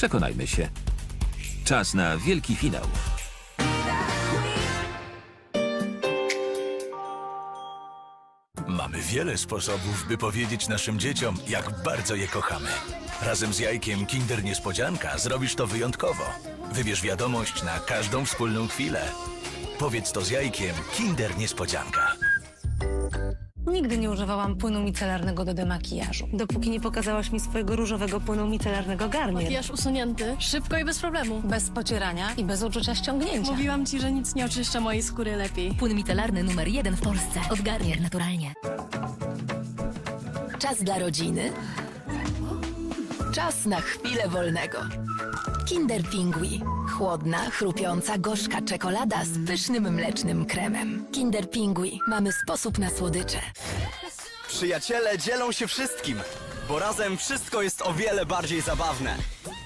Przekonajmy się. Czas na wielki finał. Mamy wiele sposobów, by powiedzieć naszym dzieciom, jak bardzo je kochamy. Razem z jajkiem Kinder Niespodzianka zrobisz to wyjątkowo. Wybierz wiadomość na każdą wspólną chwilę. Powiedz to z jajkiem Kinder Niespodzianka. Nigdy nie używałam płynu micelarnego do demakijażu, dopóki nie pokazałaś mi swojego różowego płynu micelarnego Garnier. Makijaż usunięty, szybko i bez problemu. Bez pocierania i bez uczucia ściągnięcia. Mówiłam ci, że nic nie oczyszcza mojej skóry lepiej. Płyn micelarny numer jeden w Polsce. Od Garnier naturalnie. Czas dla rodziny. Czas na chwilę wolnego. Kinder Pingui. Chłodna, chrupiąca, gorzka czekolada z pysznym mlecznym kremem. Kinder Pingui. Mamy sposób na słodycze. Przyjaciele dzielą się wszystkim, bo razem wszystko jest o wiele bardziej zabawne.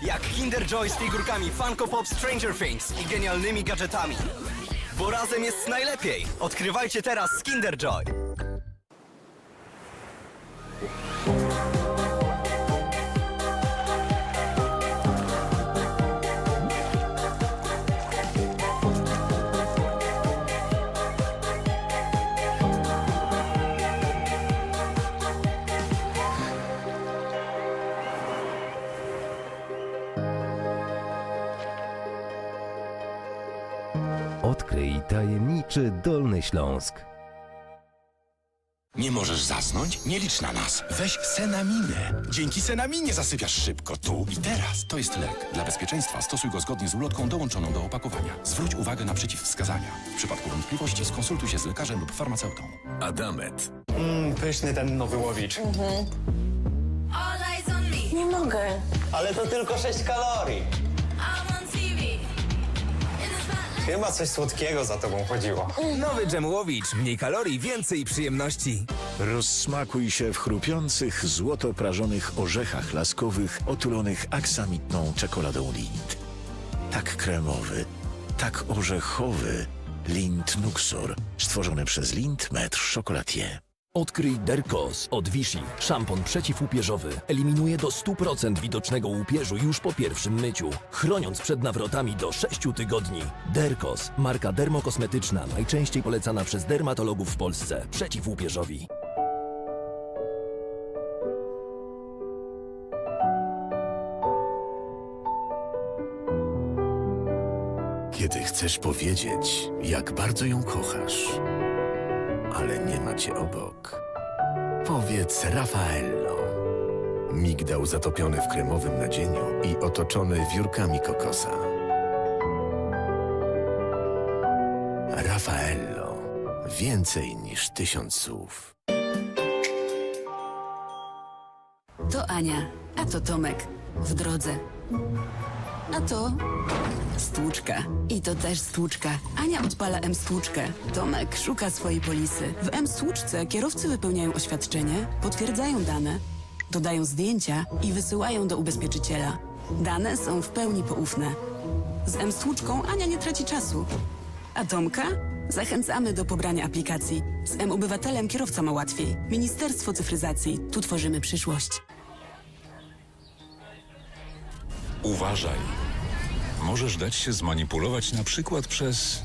Jak Kinder Joy z figurkami Funko Pop Stranger Things i genialnymi gadżetami. Bo razem jest najlepiej. Odkrywajcie teraz Kinder Joy. Odkryj tajemniczy Dolny Śląsk. Nie możesz zasnąć? Nie licz na nas. Weź Senaminę. Dzięki Senaminie zasypiasz szybko, tu i teraz. To jest lek. Dla bezpieczeństwa stosuj go zgodnie z ulotką dołączoną do opakowania. Zwróć uwagę na przeciwwskazania. W przypadku wątpliwości skonsultuj się z lekarzem lub farmaceutą. Adamet. Pyszny ten nowy łowicz. Nie mogę. Ale to tylko 6 kalorii. Chyba coś słodkiego za tobą chodziło. Nowy dżemłowicz. Mniej kalorii, więcej przyjemności. Rozsmakuj się w chrupiących, złoto prażonych orzechach laskowych otulonych aksamitną czekoladą Lindt. Tak kremowy, tak orzechowy. Lindt Nuxor, stworzony przez Lindt Maître Chocolatier. Odkryj Derkos od Vichy. Szampon przeciwłupieżowy. Eliminuje do 100% widocznego łupieżu już po pierwszym myciu, chroniąc przed nawrotami do 6 tygodni. Derkos, marka dermokosmetyczna, najczęściej polecana przez dermatologów w Polsce. Przeciw łupieżowi. Kiedy chcesz powiedzieć, jak bardzo ją kochasz, ale nie macie obok, powiedz Raffaello. Migdał zatopiony w kremowym nadzieniu i otoczony wiórkami kokosa. Raffaello. Więcej niż tysiąc słów. To Ania, a to Tomek. W drodze. A to stłuczka. I to też stłuczka. Ania odpala M-stłuczkę. Tomek szuka swojej polisy. W M-stłuczce kierowcy wypełniają oświadczenie, potwierdzają dane, dodają zdjęcia i wysyłają do ubezpieczyciela. Dane są w pełni poufne. Z M-stłuczką Ania nie traci czasu. A Tomka? Zachęcamy do pobrania aplikacji. Z M-Obywatelem kierowca ma łatwiej. Ministerstwo Cyfryzacji. Tu tworzymy przyszłość. Uważaj. Możesz dać się zmanipulować na przykład przez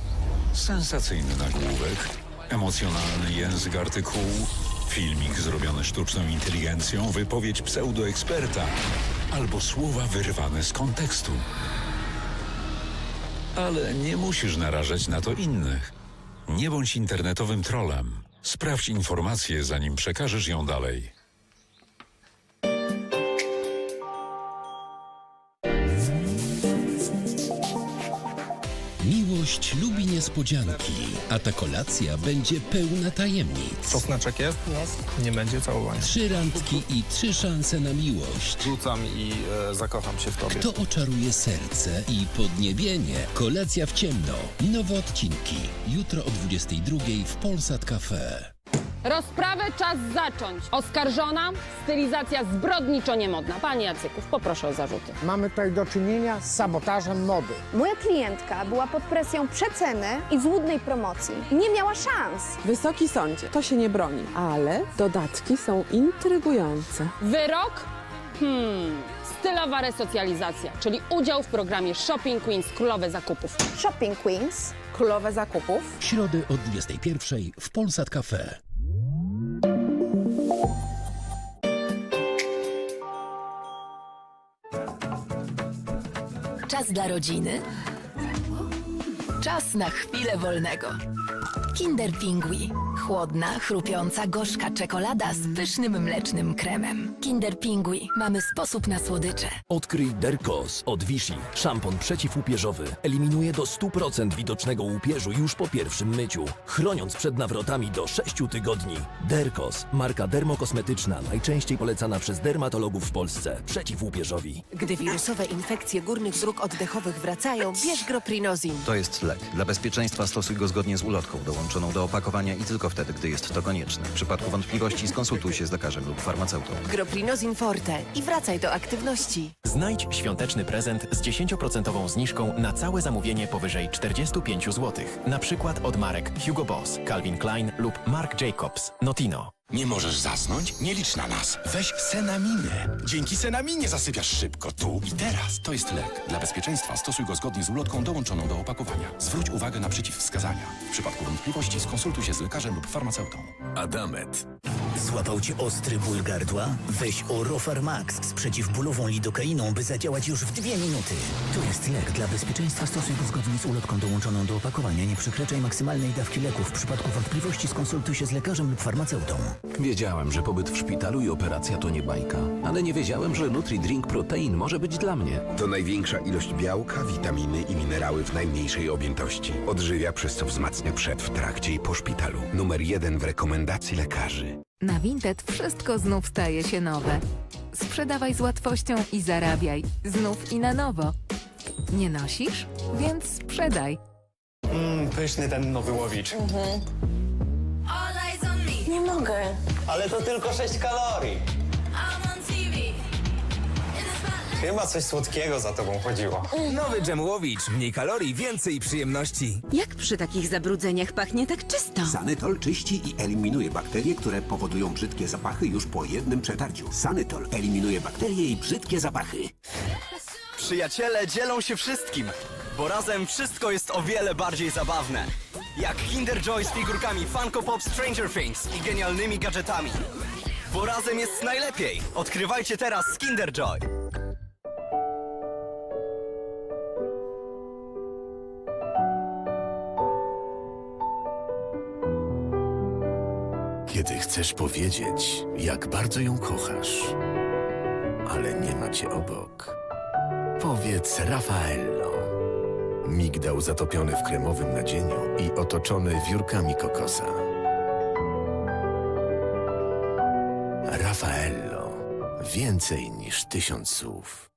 sensacyjny nagłówek, emocjonalny język artykułu, filmik zrobiony sztuczną inteligencją, wypowiedź pseudoeksperta albo słowa wyrwane z kontekstu. Ale nie musisz narażać na to innych. Nie bądź internetowym trolem. Sprawdź informację, zanim przekażesz ją dalej. Miłość lubi niespodzianki, a ta kolacja będzie pełna tajemnic. Czosnaczek jest? Jest. Nie będzie całowania. Trzy randki i trzy szanse na miłość. Rzucam i e, zakocham się w tobie. Kto oczaruje serce i podniebienie? Kolacja w ciemno. Nowe odcinki. Jutro o 22 w Polsat Cafe. Rozprawę czas zacząć. Oskarżona, stylizacja zbrodniczo niemodna. Panie Jacyków, poproszę o zarzuty. Mamy tutaj do czynienia z sabotażem mody. Moja klientka była pod presją przeceny i złudnej promocji. Nie miała szans. Wysoki sądzie, to się nie broni. Ale dodatki są intrygujące. Wyrok Hmm, stylowa resocjalizacja, czyli udział w programie Shopping Queens Królowe Zakupów. Shopping Queens, królowe zakupów. W środę o 21 w Polsat Cafe. Czas dla rodziny. Czas na chwilę wolnego. Kinder Pingui. Chłodna, chrupiąca, gorzka czekolada z pysznym mlecznym kremem. Kinder Pingui. Mamy sposób na słodycze. Odkryj Derkos od Vichy. Szampon przeciwłupieżowy. Eliminuje do 100% widocznego łupieżu już po pierwszym myciu, chroniąc przed nawrotami do 6 tygodni. Derkos, marka dermokosmetyczna, najczęściej polecana przez dermatologów w Polsce, przeciw łupieżowi. Gdy wirusowe infekcje górnych dróg oddechowych wracają, bierz Groprinozin. To jest lek. Dla bezpieczeństwa stosuj go zgodnie z ulotką dołączoną do opakowania i tylko wtedy, gdy jest to konieczne. W przypadku wątpliwości skonsultuj się z lekarzem lub farmaceutą. Groprinozin Forte i wracaj do aktywności. Znajdź świąteczny prezent z 10% zniżką na całe zamówienie powyżej 45 zł. Na przykład od marek Hugo Boss, Calvin Klein lub Marc Jacobs, Notino. Nie możesz zasnąć? Nie licz na nas. Weź Senaminę. Dzięki Senaminie zasypiasz szybko, tu i teraz. To jest lek. Dla bezpieczeństwa stosuj go zgodnie z ulotką dołączoną do opakowania. Zwróć uwagę na przeciwwskazania. W przypadku wątpliwości skonsultuj się z lekarzem lub farmaceutą. Adamet. Złapał cię ostry ból gardła? Weź Orofer Max z przeciwbólową lidokainą, by zadziałać już w dwie minuty. To jest lek. Dla bezpieczeństwa stosuj go zgodnie z ulotką dołączoną do opakowania. Nie przekraczaj maksymalnej dawki leku. W przypadku wątpliwości skonsultuj się z lekarzem lub farmaceutą. Wiedziałem, że pobyt w szpitalu i operacja to nie bajka, ale nie wiedziałem, że Nutri-Drink Protein może być dla mnie. To największa ilość białka, witaminy i minerały w najmniejszej objętości. Odżywia, przez co wzmacnia przed, w trakcie i po szpitalu. Numer jeden w rekomendacji lekarzy. Na Vinted wszystko znów staje się nowe. Sprzedawaj z łatwością i zarabiaj. Znów i na nowo. Nie nosisz? Więc sprzedaj. Mmm, pyszny ten nowy łowicz. Nie mogę. Ale to tylko 6 kalorii. Chyba coś słodkiego za tobą chodziło. Nowy dżemłowicz. Mniej kalorii, więcej przyjemności. Jak przy takich zabrudzeniach pachnie tak czysto? Sanytol czyści i eliminuje bakterie, które powodują brzydkie zapachy już po jednym przetarciu. Sanytol eliminuje bakterie i brzydkie zapachy. Przyjaciele dzielą się wszystkim, bo razem wszystko jest o wiele bardziej zabawne. Jak Kinder Joy z figurkami Funko Pop Stranger Things i genialnymi gadżetami. Bo razem jest najlepiej. Odkrywajcie teraz z Kinder Joy. Kiedy chcesz powiedzieć, jak bardzo ją kochasz, ale nie ma cię obok, powiedz Raffaello. Migdał zatopiony w kremowym nadzieniu i otoczony wiórkami kokosa. Raffaello. Więcej niż tysiąc słów.